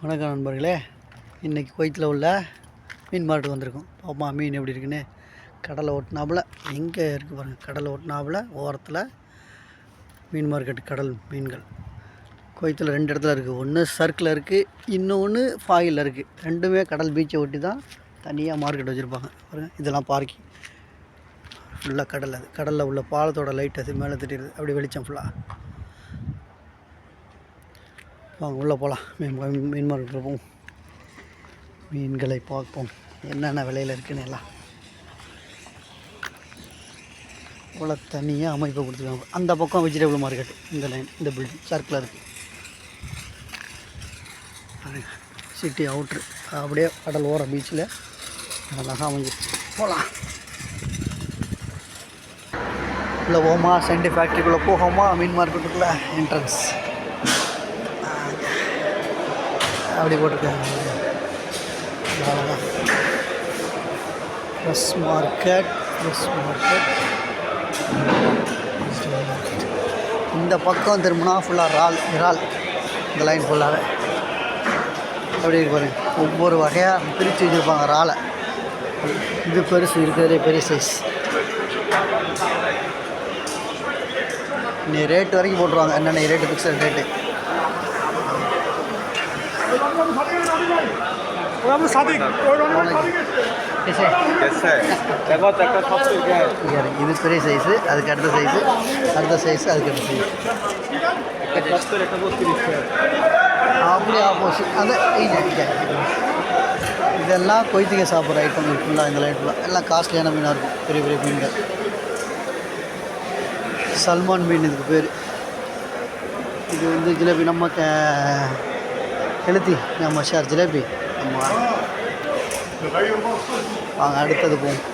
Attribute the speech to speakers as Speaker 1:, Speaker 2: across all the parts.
Speaker 1: வணக்கம் நண்பர்களே. இன்றைக்கி குவைத்தில் உள்ள மீன் மார்க்கெட் வந்திருக்கோம். பாப்பா மீன் எப்படி இருக்குன்னு. கடலை ஒட்டினாப்புல எங்கே இருக்குது பாருங்கள் கடலை ஒட்டினாப்புல ஓரத்தில் மீன் மார்க்கெட் கடல் மீன்கள். குவைத்தில் ரெண்டு இடத்துல இருக்குது ஒன்று சர்க்கில் இருக்குது இன்னொன்று ஃபாயில் இருக்குது ரெண்டுமே கடல் பீச்சை ஒட்டி தான் தனியாக மார்க்கெட் வச்சுருப்பாங்க. பாருங்கள் இதெல்லாம் பார்க்கிங் ஃபுல்லாக கடல் அது. கடலில் உள்ள பாலத்தோட லைட் அது மேலே திட்டிடுது அப்படி வெளிச்சம் ஃபுல்லாக வாங்க உள்ளே போகலாம். மீன் மீன் மார்க்கெட்டில் போவோம். மீன்களை பார்ப்போம். என்னென்ன விலையில் இருக்குன்னு எல்லாம். இவ்வளோ தனியாக அமைப்பு கொடுத்துருக்காங்க. அந்த பக்கம் வெஜிடபிள் மார்க்கெட் இந்த லைன் இந்த பில்டிங் சர்க்கில் இருக்குது சிட்டி அவுட்ரு அப்படியே கடல் ஓர பீச்சில் அழகாக அமைஞ்சிருச்சு. போகலாம். உள்ளே போமா சென்டி ஃபேக்ட்ரிக்குள்ளே போகோமா? மீன் மார்க்கெட்டுக்குள்ளே என்ட்ரன்ஸ் அப்படி போட்டிருக்காங்க. ட்ரெஸ் மார்க்கெட் ட்ரெஸ் மார்க்கெட் இந்த பக்கம் திரும்பினா ஃபுல்லாக இறால் இறால். இந்த லைன் ஃபுல்லாகவே அப்படி இருக்கு பாருங்க. ஒவ்வொரு வகையாக பிரித்து வச்சுருப்பாங்க இறாலை. இது பெருசு இருக்கிறதே பெரிய சைஸ் இன்னைக்கு ரேட் வரைக்கும் போட்டுருவாங்க. என்னென்ன ரேட்டு ஃபிக்ஸட் ரேட்டு இது பெரிய சைஸு அதுக்கு அடுத்த சைஸு அடுத்த சைஸு அதுக்கு அடுத்த சைஸ் அப்படி ஆப்போசிட் அந்த இதெல்லாம் கொய்த்திக்க சாப்பிட்ற ஐட்டம் ஃபுல்லாக இந்த லைட்டில் எல்லாம் காஸ்ட்லியான மீனாக இருக்கும் பெரிய பெரிய மீன்கள். சல்மான் மீன் இதுக்கு பேர். இது வந்து ஜிலேபி நம்ம க எழுத்தி நம்ம ஷார் ஜிலேபி. வாங்க அடுத்தது போகும்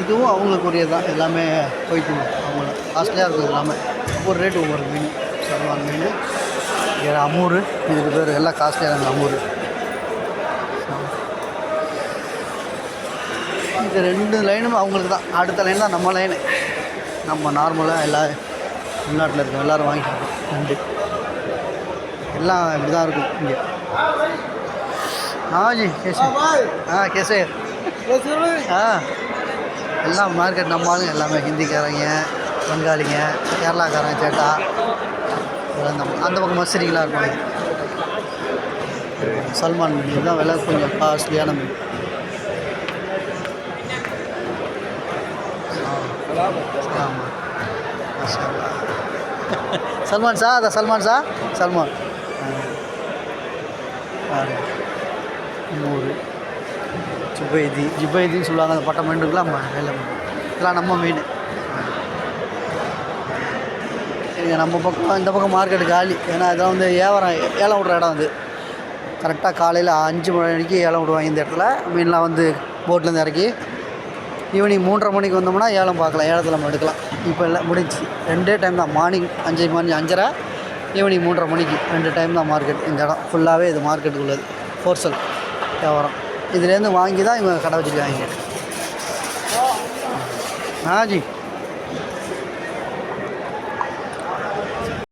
Speaker 1: இதுவும் அவங்களுக்கு உரியது தான் எல்லாமே போயிட்டு அவங்கள காஸ்ட்லியாக இருக்கும் எல்லாமே. ஒவ்வொரு ரேட்டு ஒவ்வொரு மீன் சல்மான் மீன் இது அமூர். இதுக்கு பேர் எல்லாம் காஸ்ட்லியாக அமூர். இது ரெண்டு லைனும் அவங்களுக்கு தான் அடுத்த லைன் தான் நம்ம லைனு நம்ம நார்மலாக எல்லா உள்நாட்டில் இருக்கோம் எல்லோரும் வாங்கிக்கலாம் நன்றி. எல்லாம் இப்படி தான் இருக்கும் இங்கே हाँ जी कैसे हाँ कैसे हाँ எல்லாம் மார்க்கெட் நம்ம ஆளுங்க எல்லாமே ஹிந்திக்காரங்க பெங்காலிங்க கேரளாக்காரங்க சேட்டா இதெல்லாம் நம்ம அந்த பக்கம் மசரிங்களாக இருப்பாங்க சல்மான் மீன் இதுதான் விலை கொஞ்சம் காஸ்ட்லியான மீன் ஆமாம் மாஷா அல்லாஹ். சல்மான் சா அதான் சல்மான் சா சல்மான் நூறு ஜுபைதி. ஜுபைதின்னு சொல்லுவாங்க அந்த பட்டம் மீனுக்குலாம் நம்ம வேலை இதெல்லாம் நம்ம மீன் இங்கே நம்ம பக்கம் இந்த பக்கம் மார்க்கெட்டு காலி. ஏன்னா இதெல்லாம் வந்து வியாபாரம் ஏலம் விடுற இடம் அது. கரெக்டாக காலையில் அஞ்சு மணிக்கு ஏலம் விடுவாங்க இந்த இடத்துல. மீன்லாம் வந்து போட்லேருந்து இறக்கி ஈவினிங் மூன்றரை மணிக்கு வந்தோம்னா ஏலம் பார்க்கலாம். ஏலத்தில் நம்ம எடுக்கலாம். இப்போ இல்லை முடிஞ்சு ரெண்டே டைம் தான். மார்னிங் அஞ்சு மணி அஞ்சரை. ஈவினிங் மூன்றரை மணிக்கு ரெண்டு டைம் தான் மார்க்கெட் இந்த இடம் ஃபுல்லாகவே இது மார்க்கெட்டுக்குள்ளது ஃபோர்சல் வியாபாரம். இதுலேருந்து வாங்கி தான் இவங்க கடை வச்சுருக்காங்க. ஆ ஜி.